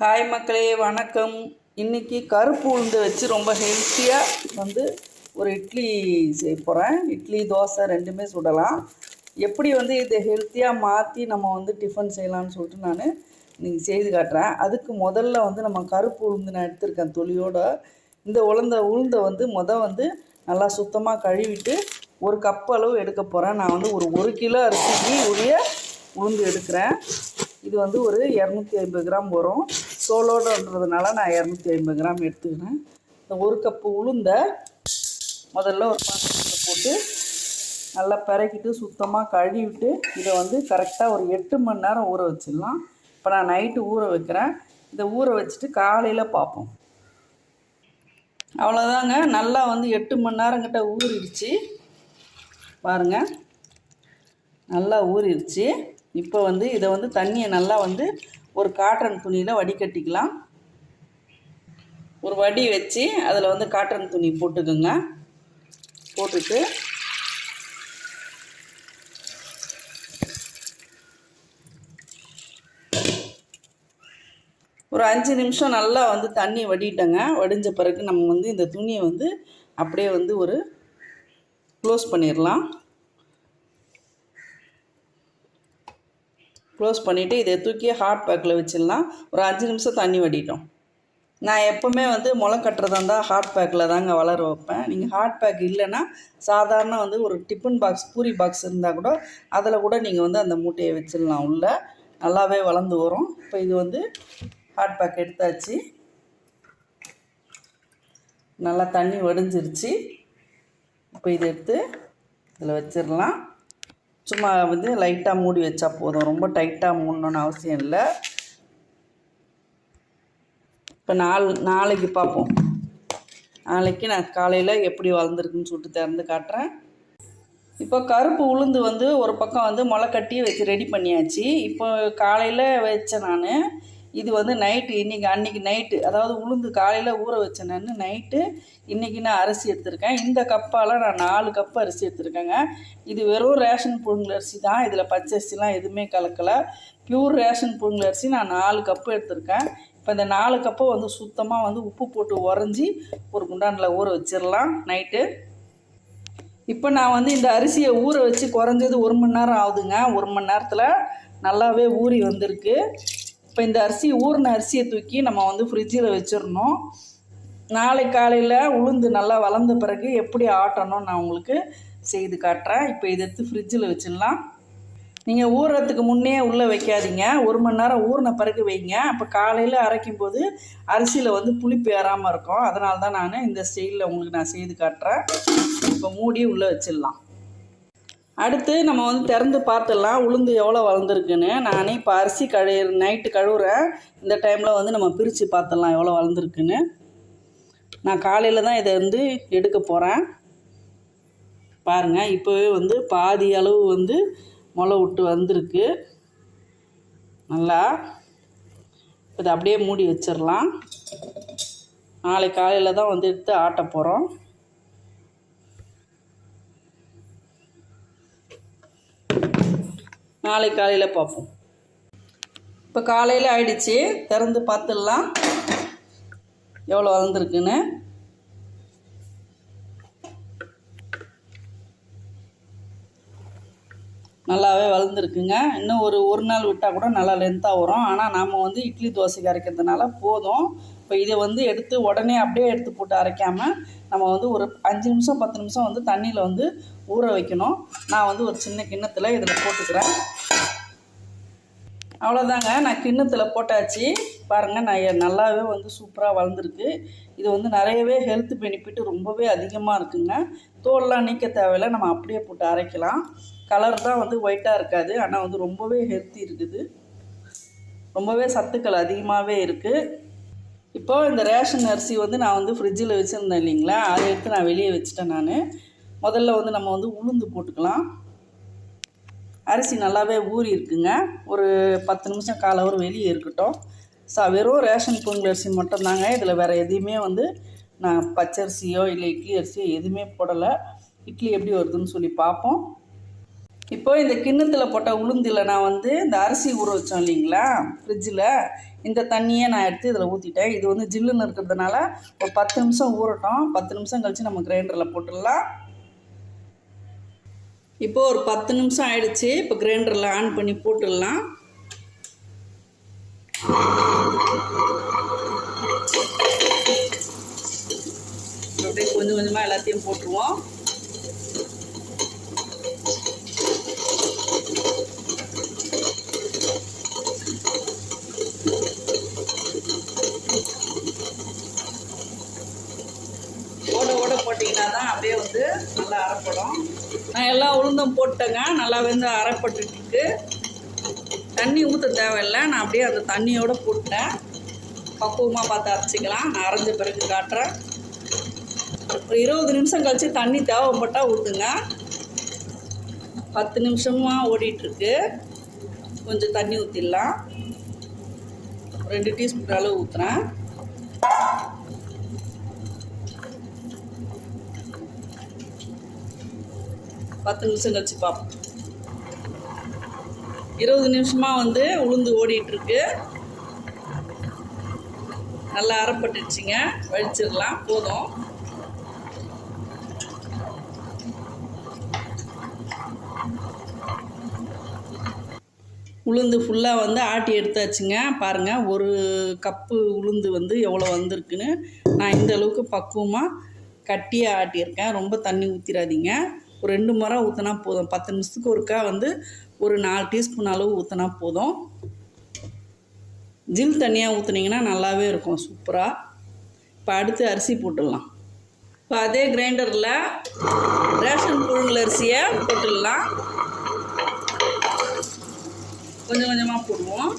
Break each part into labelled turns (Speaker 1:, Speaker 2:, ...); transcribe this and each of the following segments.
Speaker 1: Hi மக்களே வணக்கம். இன்றைக்கி கருப்பு உளுந்து வச்சு ரொம்ப ஹெல்த்தியாக வந்து ஒரு இட்லி செய்ய போகிறேன் இட்லி தோசை ரெண்டுமே சுடலாம். எப்படி வந்து இதை ஹெல்த்தியாக மாற்றி நம்ம வந்து டிஃபன் செய்யலாம்னு சொல்லிட்டு நான் இன்றைக்கி செய்து காட்டுறேன். அதுக்கு முதல்ல வந்து நம்ம கருப்பு உளுந்து நான் எடுத்திருக்கேன் தொலியோட. இந்த உளுந்த உளுந்தை வந்து மொதல் வந்து நல்லா சுத்தமாக கழுவிட்டு ஒரு கப் அளவு எடுக்க போகிறேன் நான் வந்து ஒரு ஒரு கிலோ அரிசிக்கு உரிய உளுந்து எடுக்கிறேன். இது வந்து ஒரு இரநூத்தி ஐம்பது கிராம் வரும். சோலோடன்றதுனால நான் இரநூத்தி ஐம்பது கிராம் எடுத்துக்கிறேன். இந்த ஒரு கப்பு உளுந்த முதல்ல ஒரு பாத்திரத்தில் போட்டு நல்லா பிறக்கிட்டு சுத்தமாக கழுவிட்டு இதை வந்து கரெக்டாக ஒரு எட்டு மணி நேரம் ஊற வச்சிடலாம். இப்போ நான் நைட்டு ஊற வைக்கிறேன். இதை ஊற வச்சுட்டு காலையில் பார்ப்போம். அவ்வளோதாங்க நல்லா வந்து எட்டு மணி நேரங்கிட்ட ஊறிடுச்சு. பாருங்கள் நல்லா ஊறிடுச்சு. இப்போ வந்து இதை வந்து தண்ணியை நல்லா வந்து ஒரு காட்டன் துணியில் வடிகட்டிக்கலாம். ஒரு வடி வச்சு அதில் வந்து காட்டன் துணி போட்டுக்குங்க. போட்டுட்டு ஒரு அஞ்சு நிமிஷம் நல்லா வந்து தண்ணி வடிட்டங்க. வடிஞ்ச பிறகு நம்ம வந்து இந்த துணியை வந்து அப்படியே வந்து ஒரு க்ளோஸ் பண்ணிடலாம் க்ளோஸ் பண்ணிவிட்டு இதை தூக்கி ஹாட் பேக்கில் வச்சிடலாம். ஒரு அஞ்சு நிமிஷம் தண்ணி வடிட்டோம் நான் எப்போவுமே வந்து முளை கட்டுறதா இருந்தால் ஹாட் பேக்கில் தாங்க வளர வைப்பேன். நீங்கள் ஹாட் பேக் இல்லைன்னா சாதாரண வந்து ஒரு டிஃபன் பாக்ஸ் பூரி பாக்ஸ் இருந்தால் கூட அதில் கூட நீங்கள் வந்து அந்த மூட்டையை வச்சிடலாம் உள்ளே. நல்லாவே வளர்ந்து வரும். இப்போ இது வந்து ஹாட் பேக் எடுத்தாச்சு. நல்லா தண்ணி வடிஞ்சிருச்சு. இப்போ இதை எடுத்து இதில் வச்சிடலாம். சும்மா வந்து லைட்டாக மூடி வச்சா போதும். ரொம்ப டைட்டாக மூடணும்னு அவசியம் இல்லை. இப்போ நாள் நாளைக்கு பார்ப்போம் நாளைக்கு நான் காலையில் எப்படி வளர்ந்துருக்குன்னு சொல்லிட்டு திறந்து காட்டுறேன். இப்போ கருப்பு உளுந்து வந்து ஒரு பக்கம் வந்து முளை கட்டி வச்சு ரெடி பண்ணியாச்சு. இப்போ காலையில் வச்சேன் நான். இது வந்து நைட்டு இன்றைக்கி அன்றைக்கி நைட்டு அதாவது உளுந்து காலையில் ஊற வச்ச நான் நைட்டு இன்றைக்கி நான் அரிசி எடுத்திருக்கேன். இந்த கப்பால் நான் நாலு கப்பு அரிசி எடுத்திருக்கேங்க. இது வெறும் ரேஷன் புழுங்கல் அரிசி தான். இதில் பச்சை அரிசிலாம் எதுவுமே கலக்கலை. பியூர் ரேஷன் புழுங்கல் அரிசி நான் நாலு கப்பு எடுத்திருக்கேன். இப்போ இந்த நாலு கப்பை வந்து சுத்தமாக வந்து உப்பு போட்டு உறைஞ்சி ஒரு குண்டானில் ஊற வச்சிடலாம் நைட்டு இப்போ நான் வந்து இந்த அரிசியை ஊற வச்சு குறைஞ்சது ஒரு மணி நேரம் ஆகுதுங்க. ஒரு மணி நேரத்தில் நல்லாவே ஊறி வந்திருக்கு. இப்போ இந்த அரிசி ஊறின அரிசியை தூக்கி நம்ம வந்து ஃப்ரிட்ஜில் வச்சிடணும். நாளை காலையில் உளுந்து நல்லா வளர்ந்த பிறகு எப்படி ஆட்டணும்னு நான் உங்களுக்கு செய்து காட்டுறேன். இப்போ இதை எடுத்து ஃப்ரிட்ஜில் வச்சிடலாம். நீங்கள் ஊறுறதுக்கு முன்னே உள்ளே வைக்காதீங்க. ஒரு மணி நேரம் ஊறின பிறகு வைங்க. அப்போ காலையில் அரைக்கும் போது அரிசியில் வந்து புளிப்பு ஏறாமல் இருக்கும். அதனால தான் நான் இந்த ஸ்டைலில் உங்களுக்கு நான் செய்து காட்டுறேன். இப்போ மூடி உள்ளே வச்சிடலாம். அடுத்து நம்ம வந்து திறந்து பார்த்துடலாம் உளுந்து எவ்வளோ வளர்ந்துருக்குன்னு நானே இப்போ அரிசி கழு நைட்டு கழுவுறேன். இந்த டைமில் வந்து நம்ம பிரித்து பார்த்துடலாம் எவ்வளோ வளர்ந்துருக்குன்னு நான் காலையில் தான் இதை வந்து எடுக்க போகிறேன் பாருங்கள் இப்போவே வந்து பாதி அளவு வந்து முளை விட்டு வந்திருக்கு. நல்லா இதை அப்படியே மூடி வச்சிடலாம். நாளை காலையில் தான் வந்து எடுத்து ஆட்ட போகிறோம் நாளை காலையில் பார்ப்போம். இப்போ காலையில் ஆயிடுச்சு. திறந்து பார்த்துடலாம். எவ்வளோ வளர்ந்துருக்குன்னு. நல்லாவே வளர்ந்துருக்குங்க. இன்னும் ஒரு ஒரு நாள் விட்டால் கூட நல்லா லென்த்தாக வரும். ஆனால் நாம் வந்து இட்லி தோசைக்கு அரைக்கிறதுனால போதும். இப்போ இதை வந்து எடுத்து உடனே அப்படியே எடுத்து போட்டு அரைக்காமல் நம்ம வந்து ஒரு அஞ்சு நிமிஷம் பத்து நிமிஷம் வந்து தண்ணியில் வந்து ஊற வைக்கணும். நான் வந்து ஒரு சின்ன கிண்ணத்தில் இதில் போட்டுக்கிறேன். அவ்வளோதாங்க நான் கிண்ணத்தில் போட்டாச்சு. பாருங்கள் நான் நல்லாவே வந்து சூப்பராக வளர்ந்துருக்கு. இது வந்து நிறையவே ஹெல்த் பெனிஃபிட் ரொம்பவே அதிகமாக இருக்குங்க. தோல்லாம் நீக்க தேவையில்லை. நம்ம அப்படியே போட்டு அரைக்கலாம். கலர் தான் வந்து ஒயிட்டாக இருக்காது. ஆனால் வந்து ரொம்பவே ஹெல்த்தி இருக்குது. ரொம்பவே சத்துக்கள் அதிகமாகவே இருக்குது இப்போ இந்த ரேஷன் அரிசி வந்து நான் வந்து ஃப்ரிட்ஜில் வச்சுருந்தேன் இல்லைங்களா? அதை எடுத்து நான் வெளியே வச்சுட்டேன் நான். முதல்ல வந்து நம்ம வந்து உளுந்து போட்டுக்கலாம். அரிசி நல்லாவே ஊறி இருக்குங்க. ஒரு பத்து நிமிஷம் கால ஒரு வெளியே இருக்கட்டும். சா வெறும் ரேஷன் பொங்கல் அரிசி மட்டும்தாங்க. இதில் வேறு எதையுமே வந்து நான் பச்சரிசியோ இல்லை இட்லி அரிசியோ எதுவுமே போடலை. இட்லி எப்படி வருதுன்னு சொல்லி பார்ப்போம். இப்போ இந்த கிண்ணத்தில் போட்ட உளுந்தில் நான் வந்து இந்த அரிசி ஊற வச்சோம் இல்லைங்களா? ஃப்ரிட்ஜில் இந்த தண்ணியை நான் எடுத்து இதில் ஊற்றிட்டேன் இது வந்து ஜில்லுன்னு இருக்கிறதுனால ஒரு பத்து நிமிஷம் ஊறட்டும். பத்து நிமிஷம் கழித்து நம்ம கிரைண்டரில் போட்டுடலாம். இப்போ ஒரு பத்து நிமிஷம் ஆயிடுச்சு. இப்போ கிரைண்டரில் ஆன் பண்ணி போட்டுடலாம். அப்படியே கொஞ்சம் கொஞ்சமாக எல்லாத்தையும் போட்டுருவோம். ஓட ஓட போட்டிங்கன்னா தான் அப்படியே வந்து நல்லா அரைப்படும். நான் எல்லா உளுந்தும் போட்டேங்க. நல்லா வந்து அரைப்பட்டுருக்கு தண்ணி ஊற்ற தேவையில்லை. நான் அப்படியே அந்த தண்ணியோடு போட்டேன். பக்குவமாக பார்த்து அரைச்சிக்கலாம். நான் அரைஞ்ச பிறகு காட்டுறேன். ஒரு இருபது நிமிஷம் கழித்து தண்ணி தேவைப்பட்டால் ஊற்றுங்க பத்து நிமிஷமாக ஓடிட்டுருக்கு. கொஞ்சம் தண்ணி ஊற்றிடலாம் ரெண்டு டீஸ்பூன் அளவு ஊற்றுறேன் பத்து நிமிஷம் கழிச்சு பார்ப்போம் இருபது நிமிஷமாக வந்து உளுந்து ஓடிட்டுருக்கு. நல்லா அரைப்பட்டுச்சுங்க வழிச்சிடலாம் போதும். உளுந்து ஃபுல்லாக வந்து ஆட்டி எடுத்தாச்சுங்க. பாருங்கள் ஒரு கப்பு உளுந்து வந்து எவ்வளோ வந்திருக்குன்னு. நான் இந்த அளவுக்கு பக்குவமாக கட்டியாக ஆட்டியிருக்கேன். ரொம்ப தண்ணி ஊற்றிடாதீங்க ஒரு ரெண்டு முறை ஊற்றினா போதும். பத்து நிமிஷத்துக்கு ஒருக்கா வந்து ஒரு நாலு டீஸ்பூன் அளவு ஊற்றினா போதும். ஜில் தனியாக ஊற்றுனீங்கன்னா நல்லாவே இருக்கும் சூப்பராக இப்போ அடுத்து அரிசி போட்டுடலாம். இப்போ அதே கிரைண்டரில் ரேஷன் புழுங்கல் அரிசியை போட்டுடலாம். கொஞ்சம் கொஞ்சமாக போடுவோம்.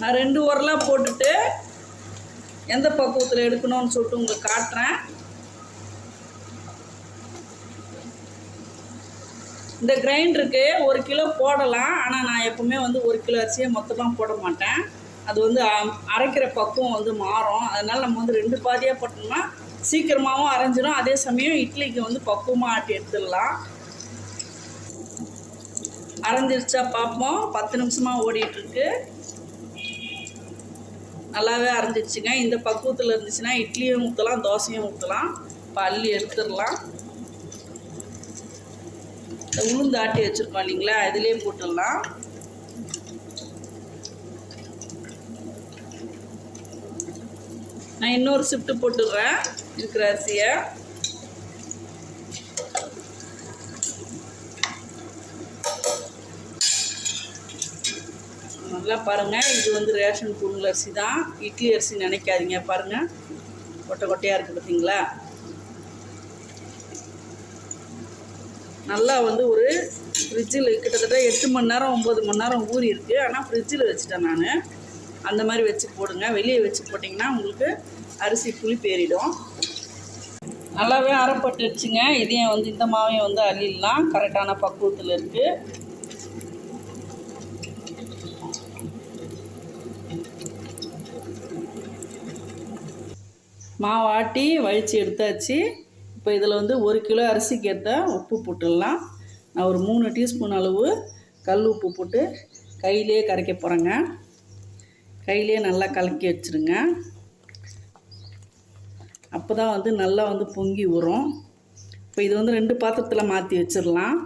Speaker 1: நான் ரெண்டு உரலாக போட்டுட்டு எந்த பக்குவத்தில் எடுக்கணும்னு சொல்லிட்டு உங்களுக்கு காட்டுறேன். இந்த கிரைண்டருக்கு ஒரு கிலோ போடலாம். ஆனால் நான் எப்போவுமே வந்து ஒரு கிலோ அரிசியை மொத்தமாக போட மாட்டேன். அது வந்து அ- அரைக்கிற பக்குவம் வந்து மாறும். அதனால் நம்ம வந்து ரெண்டு பாதியாக போட்டோம்னா சீக்கிரமாகவும் அரைஞ்சிடும் அதே சமயம் இட்லிக்கு வந்து பக்குவமாக ஆட்டி எடுத்துடலாம். அரைஞ்சிருச்சா பார்ப்போம் பத்து நிமிஷமாக ஓடிட்டுருக்கு நல்லாவே அரைஞ்சிருச்சுங்க இந்த பக்குவத்தில் இருந்துச்சுன்னா இட்லியும் ஊற்றலாம் தோசையும் ஊற்றலாம் இப்போ அள்ளி எடுத்துடலாம். இந்த உளுந்து ஆட்டி வச்சுருக்கோம் இல்லைங்களா? இதுலேயே போட்டுடலாம். நான் இன்னொரு ஷிஃப்ட்டு போட்டுடுறேன். இருக்கிற அரிசியை. நல்லா பாருங்கள் இது வந்து ரேஷன் பொருள் அரிசி தான். இட்லி அரிசி நினைக்காதீங்க. பாருங்கள் கொட்டை கொட்டையாக இருக்குது பார்த்தீங்களா நல்லா வந்து ஒரு ஃப்ரிட்ஜில் கிட்டத்தட்ட எட்டு மணி நேரம் ஒம்பது மணி நேரம் ஊறி இருக்குது ஆனால் ஃப்ரிட்ஜில் வச்சுட்டேன் நான். அந்த மாதிரி வச்சு போடுங்க. வெளியே வச்சு போட்டிங்கன்னா உங்களுக்கு அரிசி புளி பேரிடும். நல்லாவே அரைப்பட்டுருச்சுங்க. இதையும் வந்து இந்த மாவையும் வந்து அள்ளிடலாம். கரெக்டான பக்குவத்தில் இருக்குது மாவு ஆட்டி வழித்து எடுத்தாச்சு. இப்போ இதில் வந்து ஒரு கிலோ அரிசிக்கு ஏற்ற உப்பு போட்டுடலாம். நான் ஒரு மூணு டீஸ்பூன் அளவு கல் உப்பு போட்டு கையிலே கரைக்க போகிறேங்க கையிலே நல்லா கலக்கி வச்சுருங்க. அப்போ தான் வந்து நல்லா வந்து பொங்கி வரும். இப்போ இது வந்து ரெண்டு பாத்திரத்தில் மாற்றி வச்சிடலாம்.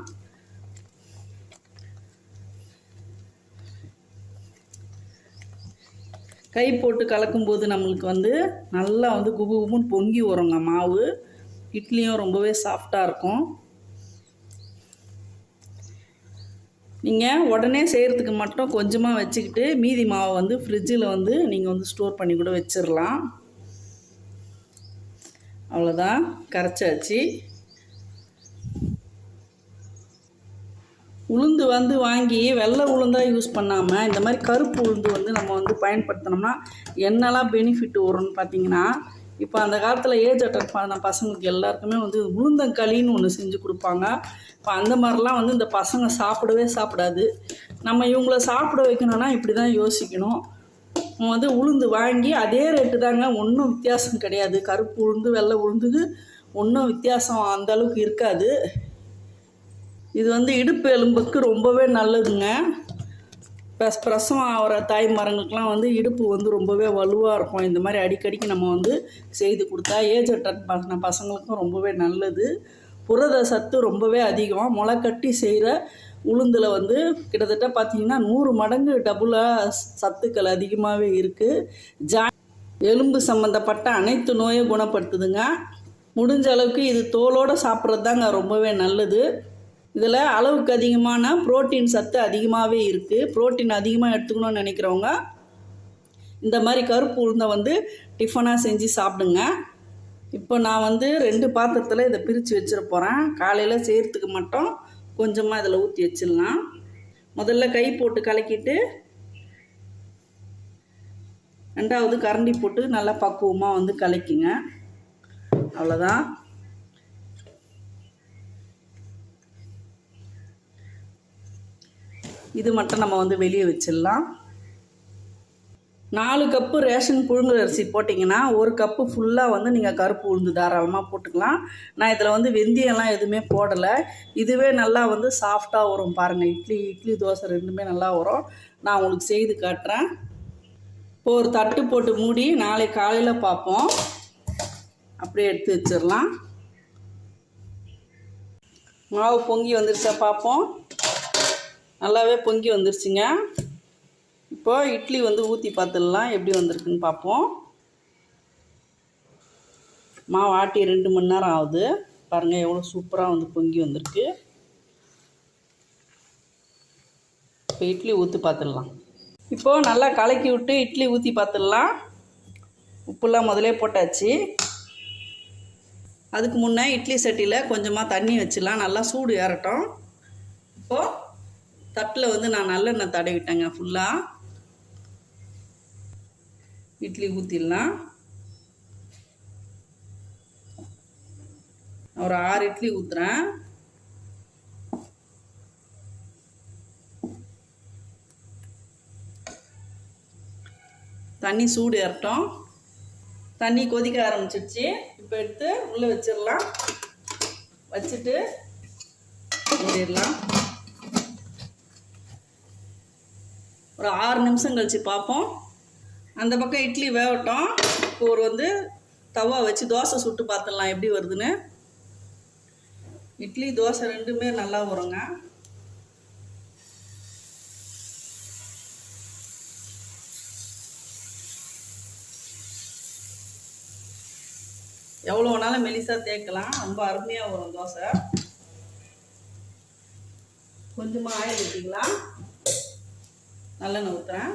Speaker 1: கை போட்டு கலக்கும்போது நம்மளுக்கு வந்து நல்லா வந்து குபு குபுன்னு பொங்கி வருங்க மாவு. இட்லியும் ரொம்பவே சாஃப்டாக இருக்கும். நீங்கள் உடனே செய்கிறதுக்கு மட்டும் கொஞ்சமாக வச்சுக்கிட்டு மீதி மாவை வந்து ஃப்ரிட்ஜில் வந்து நீங்கள் வந்து ஸ்டோர் பண்ணி கூட வச்சிடலாம் அவ்வளோதான் கரைச்சாச்சு. உளுந்து வந்து வாங்கி வெள்ளை உளுந்தாக யூஸ் பண்ணாமல் இந்த மாதிரி கருப்பு உளுந்து வந்து நம்ம வந்து பயன்படுத்தினோம்னா என்னெல்லாம் பெனிஃபிட் வரும்னு பார்த்தீங்கன்னா இப்போ அந்த காலத்தில் ஏஜ் அட்டன் பண்ண பசங்களுக்கு எல்லாருக்குமே வந்து உளுந்தங்களின்னு ஒன்று செஞ்சு கொடுப்பாங்க. இப்போ அந்த மாதிரிலாம் வந்து இந்த பசங்க சாப்பிடவே சாப்பிடாது. நம்ம இவங்கள சாப்பிட வைக்கணும்னா இப்படி தான் யோசிக்கணும் வந்து உளுந்து வாங்கி அதே ரேட்டு தாங்க ஒன்றும் வித்தியாசம் கிடையாது. கருப்பு உளுந்து வெள்ளை உளுந்துக்கு ஒன்றும் வித்தியாசம் அந்த அளவுக்கு இருக்காது. இது வந்து இடுப்பு எலும்புக்கு ரொம்பவே நல்லதுங்க. ப்ளஸ் பிரசவம் ஆகிற தாய்மாரங்களுக்கெலாம் வந்து இடுப்பு வந்து ரொம்பவே வலுவாக இருக்கும். இந்த மாதிரி அடிக்கடிக்கு நம்ம வந்து செய்து கொடுத்தா ஏஜ் அட்டன் பண்ண பசங்களுக்கும் ரொம்பவே நல்லது. புரத சத்து ரொம்பவே அதிகம். முளைக்கட்டி செய்கிற உளுந்தில் வந்து கிட்டத்தட்ட பார்த்தீங்கன்னா நூறு மடங்கு டபுளாக சத்துக்கள் அதிகமாகவே இருக்குது ஜா எலும்பு சம்மந்தப்பட்ட அனைத்து நோயும் குணப்படுத்துதுங்க. முடிஞ்ச அளவுக்கு இது தோலோடு சாப்பிட்றது தாங்க ரொம்பவே நல்லது. இதில் அளவுக்கு அதிகமான புரோட்டீன் சத்து அதிகமாகவே இருக்குது புரோட்டீன் அதிகமாக எடுத்துக்கணும்னு நினைக்கிறவங்க இந்த மாதிரி கருப்பு உளுந்தை வந்து டிஃபனாக செஞ்சு சாப்பிடுங்க. இப்போ நான் வந்து ரெண்டு பாத்திரத்தில் இதை பிரித்து வச்சிட போகிறேன் காலையில் செய்கிறதுக்கு மட்டும் கொஞ்சமாக இதில் ஊற்றி வச்சிடலாம். முதல்ல கை போட்டு கலக்கிட்டு ரெண்டாவது கரண்டி போட்டு நல்லா பக்குவமாக வந்து கலக்கிங்க. அவ்வளோதான் இது மட்டும் நம்ம வந்து வெளியே வச்சிடலாம். நாலு கப்பு ரேஷன் புழுங்கல் அரிசி போட்டிங்கன்னா ஒரு கப்பு ஃபுல்லாக வந்து நீங்கள் கருப்பு உளுந்து தாராளமாக போட்டுக்கலாம். நான் இதில் வந்து வெந்தயம்லாம் எதுவுமே போடலை. இதுவே நல்லா வந்து சாஃப்டாக வரும் பாருங்கள் இட்லி இட்லி தோசை ரெண்டுமே நல்லா வரும். நான் உங்களுக்கு செய்து காட்டுறேன். இப்போ ஒரு தட்டு போட்டு மூடி நாளை காலையில் பார்ப்போம். அப்படியே எடுத்து வச்சிடலாம். மாவு பொங்கி வந்துருச்சா பார்ப்போம். நல்லாவே பொங்கி வந்துருச்சுங்க. இப்போது இட்லி வந்து ஊற்றி பார்த்துடலாம் எப்படி வந்திருக்குன்னு பார்ப்போம் மாவு ஆட்டி ரெண்டு மணி நேரம் ஆகுது. பாருங்கள் எவ்வளோ சூப்பராக வந்து பொங்கி வந்திருக்கு. இப்போ இட்லி ஊற்றி பார்த்துடலாம் இப்போது நல்லா கலக்கி விட்டு இட்லி ஊற்றி பார்த்துடலாம் உப்புலாம் முதலே போட்டாச்சு. அதுக்கு முன்னே இட்லி சட்டியில் கொஞ்சமாக தண்ணி வச்சிடலாம் நல்லா சூடு ஏறட்டும். இப்போது தட்டில் வந்து நான் நல்லெண்ணெய் தடவிட்டேங்க ஃபுல்லாக இட்லி ஊற்றிடலாம் ஒரு ஆறு இட்லி ஊற்றுறேன் தண்ணி சூடு ஏறட்டும். தண்ணி கொதிக்க ஆரம்பிச்சிடுச்சு இப்போ எடுத்து உள்ளே வச்சிடலாம். வச்சுட்டு மூடிடலாம் ஒரு ஆறு நிமிஷம் கழித்து பார்ப்போம். அந்த பக்கம் இட்லி வேகட்டும் இப்போ ஒரு வந்து தவா வச்சு தோசை சுட்டு பார்த்துடலாம் எப்படி வருதுன்னு. இட்லி தோசை ரெண்டுமே நல்லா வருங்க. எவ்வளோ வேணாலும் மெலிசாக தேய்க்கலாம். ரொம்ப அருமையாக வரும் தோசை. கொஞ்சமாக ஆயில் ஊற்றிக்கலாம் நல்லெண்ணெய் ஊற்றுறேன்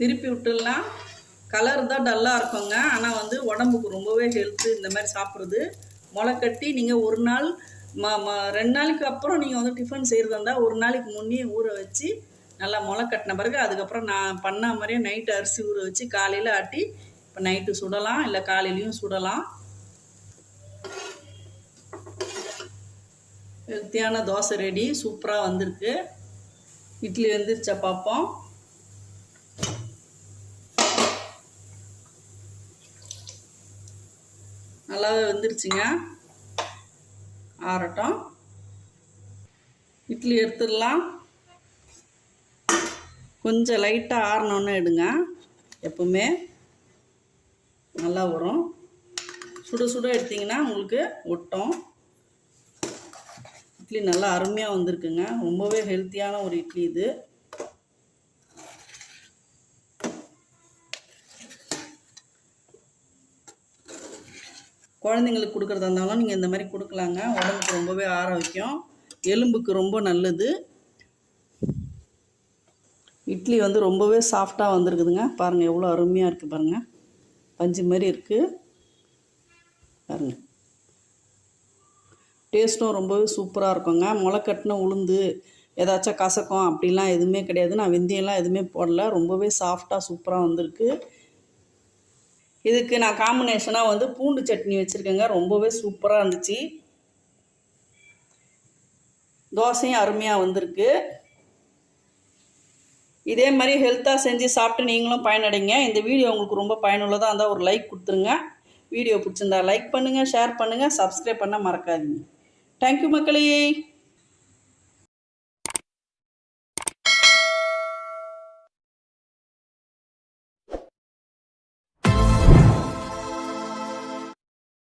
Speaker 1: திருப்பி விட்டுடலாம். கலர் தான் டல்லாக இருக்குங்க. ஆனால் வந்து உடம்புக்கு ரொம்பவே ஹெல்த்து இந்த மாதிரி சாப்பிட்றது. முளை கட்டி நீங்கள் ஒரு நாள் ம ம ரெண்டு நாளைக்கு அப்புறம் நீங்கள் வந்து டிஃபன் செய்கிறதா இருந்தால் ஒரு நாளைக்கு முன்னே ஊற வச்சு நல்லா முளை கட்டின பிறகு அதுக்கப்புறம் நான் பண்ண மாதிரியே நைட்டு அரிசி ஊற வச்சு காலையில் ஆட்டி இப்போ நைட்டு சுடலாம் இல்லை காலையிலையும் சுடலாம். ஹெல்த்தியான தோசை ரெடி சூப்பராக வந்திருக்கு. இட்லி வந்துருச்சா பார்ப்போம் நல்லாவே வந்துருச்சுங்க. ஆறட்டும். இட்லி எடுத்துடலாம். கொஞ்சம் லைட்டாக ஆறினோன்னு எடுங்க. எப்பவுமே நல்லா வரும். சுட சுட எடுத்திங்கன்னா உங்களுக்கு ஒட்டும். இட்லி நல்லா அருமையாக வந்திருக்குங்க. ரொம்பவே ஹெல்த்தியான ஒரு இட்லி இது. குழந்தைங்களுக்கு கொடுக்குறதா இருந்தாலும் நீங்கள் இந்த மாதிரி கொடுக்கலாங்க. உடம்புக்கு ரொம்பவே ஆரோக்கியம். எலும்புக்கு ரொம்ப நல்லது. இட்லி வந்து ரொம்பவே சாஃப்டாக வந்திருக்குதுங்க. பாருங்கள் எவ்வளோ அருமையாக இருக்குது பாருங்கள் பஞ்சு மாதிரி இருக்குது பாருங்கள் டேஸ்ட்டும் ரொம்பவே சூப்பராக இருக்குங்க. முளைக்கட்டின உளுந்து ஏதாச்சும் கசக்கும் அப்படிலாம் எதுவுமே கிடையாது. நான் வெந்தயம்லாம் எதுவுமே போடல. ரொம்பவே சாஃப்டாக சூப்பராக வந்திருக்கு. இதுக்கு நான் காம்பினேஷனாக வந்து பூண்டு சட்னி வச்சுருக்கேங்க. ரொம்பவே சூப்பராக இருந்துச்சு. தோசையும் அருமையாக வந்திருக்கு. இதே மாதிரி ஹெல்த்தாக செஞ்சு சாப்பிட்டு நீங்களும் பயனடைங்க. இந்த வீடியோ உங்களுக்கு ரொம்ப பயனுள்ளதாக இருந்தால் ஒரு லைக் கொடுத்துருங்க. வீடியோ பிடிச்சிருந்தா லைக் பண்ணுங்கள் ஷேர் பண்ணுங்கள் சப்ஸ்கிரைப் பண்ண மறக்காதீங்க. தேங்க்யூ மக்களே